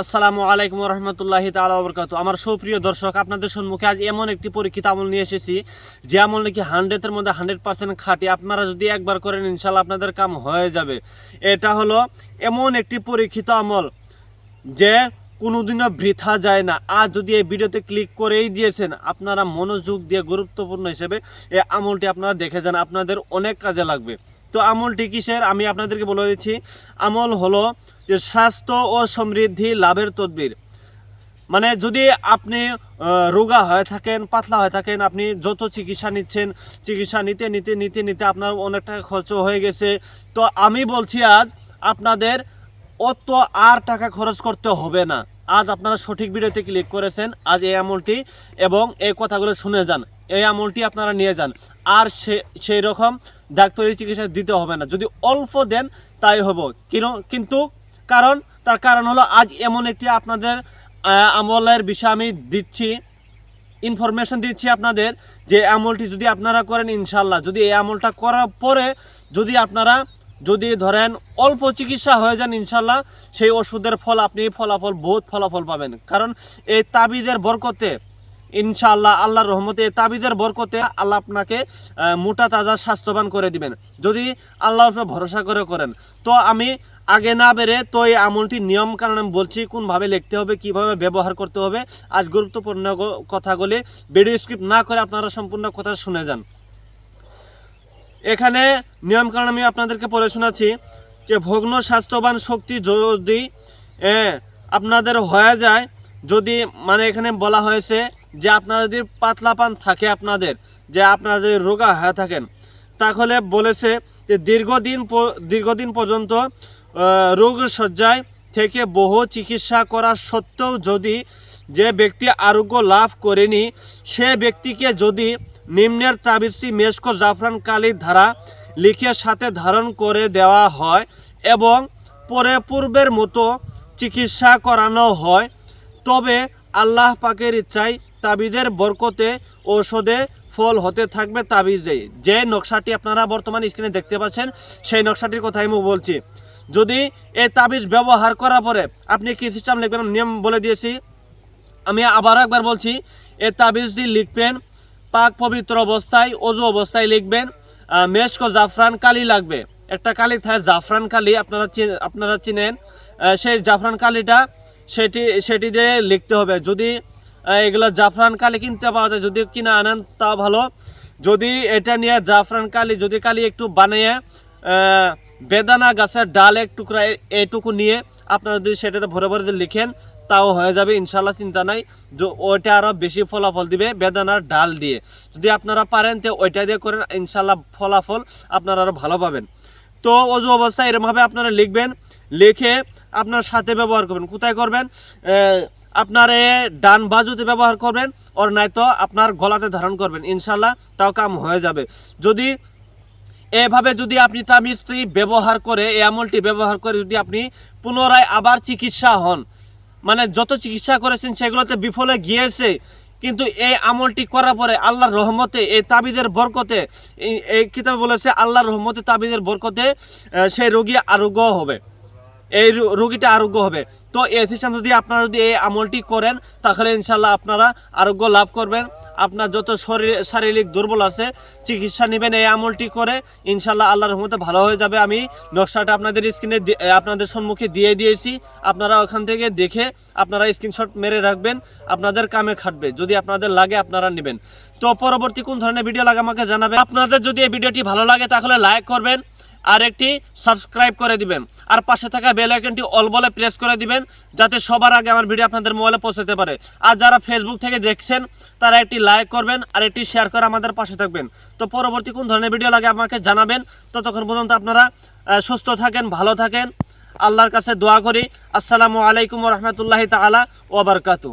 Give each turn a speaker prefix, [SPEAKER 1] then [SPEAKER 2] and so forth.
[SPEAKER 1] আসসালামু আলাইকুম রহমতুল্লাহ তালা বরকাত আমার সুপ্রিয় দর্শক, আপনাদের সম্মুখে আজ এমন একটি পরীক্ষিত আমল নিয়ে এসেছি, যে আমল নাকি হান্ড্রেডের মধ্যে হান্ড্রেড পার্সেন্ট খাটি। আপনারা যদি একবার করেন ইনশাল্লাহ আপনাদের কাম হয়ে যাবে। এটা হলো এমন একটি পরীক্ষিত আমল, যে কোনোদিনও বৃথা যায় না। আজ যদি এই ভিডিওতে ক্লিক করেই দিয়েছেন, আপনারা মনোযোগ দিয়ে গুরুত্বপূর্ণ হিসেবে এই আমলটি আপনারা দেখে যান। আপনাদের অনেক কাজে লাগবে। তো আমলটি কিসের আমি আপনাদেরকে বলে দিচ্ছি, আমল হলো যে স্বাস্থ্য ও সমৃদ্ধি লাভের তদবির। মানে যদি আপনি রোগা হয়ে থাকেন, পাতলা হয়ে থাকেন, আপনি যত চিকিৎসা নিচ্ছেন, চিকিৎসা নিতে নিতে নিতে নিতে আপনার অনেক টাকা খরচ হয়ে গেছে। তো আমি বলছি আজ, আপনাদের অত আর টাকা খরচ করতে হবে না। আজ আপনারা সঠিক ভিডিওতে ক্লিক করেছেন, আজ এই আমলটি এবং এই কথাগুলো শুনে যান। এই আমলটি আপনারা নিয়ে যান। আর সে, সেই রকম ডাক্তারি চিকিৎসা দিতে হবে না। যদি অল্প দেন, তাই হব। কিনো- কিন্তু কারণ, তার কারণ হলো আজ এমন একটি আপনাদের আমলের বিষয় আমি দিচ্ছি ইনফরমেশন দিচ্ছি আপনাদের যে আমলটি যদি আপনারা করেন ইনশাল্লাহ যদি এই আমলটা করার পরে যদি আপনারা, যদি ধরেন অল্প চিকিৎসা হয়ে যান ইনশাল্লাহ সেই ওষুধের ফল আপনি ফলাফল, বহুত ফলাফল পাবেন। কারণ এই তাবিজের বরকতে ইনশাআল্লাহ আল্লাহর রহমতে তাবিজের বরকতে আল্লাহ আপনাকে মোটা তাজা স্বাস্থ্যবান করে দিবেন। যদি আল্লাহর উপর ভরসা করে করেন। তো আমি আগে না বেড়ে, তো এই আমলটি নিয়ম কারণ আমি বলছি, কোনভাবে লিখতে হবে, কীভাবে ব্যবহার করতে হবে। আজ গুরুত্বপূর্ণ কথাগুলি ভিডিও স্ক্রিপ্ট না করে আপনারা সম্পূর্ণ কথা শুনে যান। এখানে নিয়ম কারণ আমি আপনাদেরকে পড়ে শোনাচ্ছি যে, ভগ্ন স্বাস্থ্যবান শক্তি যদি আপনাদের হয়ে যায়, যদি মানে এখানে বলা হয়েছে যে আপনারা যদি পাতলা পান থাকে আপনাদের, যে আপনারা যদি রোগা হয়ে থাকেন, তাহলে বলেছে যে দীর্ঘদিন দীর্ঘদিন পর্যন্ত রোগ সজ্জায় থেকে বহু চিকিৎসা করা সত্ত্বেও যদি যে ব্যক্তি আরোগ্য লাভ করেনি, সে ব্যক্তিকে যদি নিম্নের তাবিজটি মেশকো জাফরান কালির ধারা লিখে সাথে ধারণ করে দেওয়া হয় এবং পরে পূর্বের মতো চিকিৎসা করানো হয়, তবে আল্লাহ পাকের ইচ্ছায় তাবিজের বরকতে ঔষধে ফল হতে থাকবে তাবিজে। যে নকশাটি আপনারা বর্তমান স্ক্রিনে দেখতে পাচ্ছেন, সেই নকশাটির কথাই আমি বলছি। যদি এই তাবিজ ব্যবহার করার পরে আপনি কি সিস্টেম লিখবেন? নিয়ম বলে দিয়েছি। আমি আবারও একবার বলছি এই তাবিজটি লিখবেন, পাক পবিত্র অবস্থায়, অজু অবস্থায় লিখবেন মেশকো জাফরান কালি লাগবে। একটা কালি থাকে, জাফরান কালি আপনারা আপনারা চিনেন। সেই জাফরান কালিটা সেটি সেটি দিয়ে লিখতে হবে। যদি এগুলো জাফরান কালি কিনতে পাওয়া যায়। যদি কিনে আনেন তা ভালো। যদি এটা নিয়ে জাফরান কালি, যদি কালি একটু বানিয়ে বেদানা গাছের ডাল এক টুকরা এইটুকু নিয়ে আপনারা যদি সেটাতে ভরে ভরে যদি লিখেন, তাও হয়ে যাবে ইনশাল্লাহ চিন্তা নাই। ওইটা আরও বেশি ফলাফল দিবে বেদানার ডাল দিয়ে। যদি আপনারা পারেন, তো ওইটা দিয়ে করেন ইনশাল্লাহ ফলাফল আপনারা আরও ভালো পাবেন। তো অজু অবস্থায় এরমভাবে আপনারা লিখবেন, লিখে আপনার সাথে ব্যবহার করবেন। কোথায় করবেন? আপনার ডান বাজুতে ব্যবহার করবেন, ওর নয়তো আপনার গলাতে ধারণ করবেন। ইনশাল্লাহ তাও কাম হয়ে যাবে। যদি এভাবে যদি আপনি তামিজটি ব্যবহার করে, এই আমলটি ব্যবহার করে যদি আপনি পুনরায় আবার চিকিৎসা হন মানে যত চিকিৎসা করেছেন সেগুলোতে বিফলে গিয়েছে, কিন্তু এই আমলটি করার পরে আল্লাহর রহমতে, এই তাবিদের বরকতে, এই কিতাবে বলেছে, আল্লাহর রহমতে তাবিদের বরকতে সেই রোগী আরোগ্য হবে। এই রোগীটা আরোগ্য হবে। তো এই সিস্টেম যদি আপনারা যদি এই আমলটি করেন, তাহলে ইনশাল্লাহ আপনারা আরোগ্য লাভ করবেন। আপনার যত শরীর, শারীরিক দুর্বল আছে, চিকিৎসা নেবেন, এই আমলটি করে ইনশাল্লাহ আল্লাহর রহমতে ভালো হয়ে যাবে। আমি নকশাটা আপনাদের স্ক্রিনে আপনাদের সম্মুখে দিয়ে দিয়েছি। আপনারা ওখান থেকে দেখে আপনারা স্ক্রিনশট মেরে রাখবেন। আপনাদের কামে খাটবে। যদি আপনাদের লাগে, আপনারা নেবেন। তো পরবর্তী কোন ধরনের ভিডিও লাগে আমাকে জানাবেন। আপনাদের যদি এই ভিডিওটি ভালো লাগে, তাহলে লাইক করবেন। আর একটি সাবস্ক্রাইব করে দিবেন। আর পাশে থাকা বেল আইকনটি অল বলে প্রেস করে দিবেন, যাতে সবার আগে আমার ভিডিও আপনাদের মোবাইলে পৌঁছাতে পারে। আর যারা ফেসবুক থেকে দেখছেন, তারা একটি লাইক করবেন আর একটি শেয়ার করে আমাদের পাশে থাকবেন। তো পরবর্তী কোন ধরনের ভিডিও লাগে আমাকে জানাবেন। ততক্ষণ পর্যন্ত আপনারা সুস্থ থাকেন, ভালো থাকেন। আল্লাহর কাছে দোয়া করি। আসসালামু আলাইকুম রহমতুল্লাহি তালা ওবরকাতু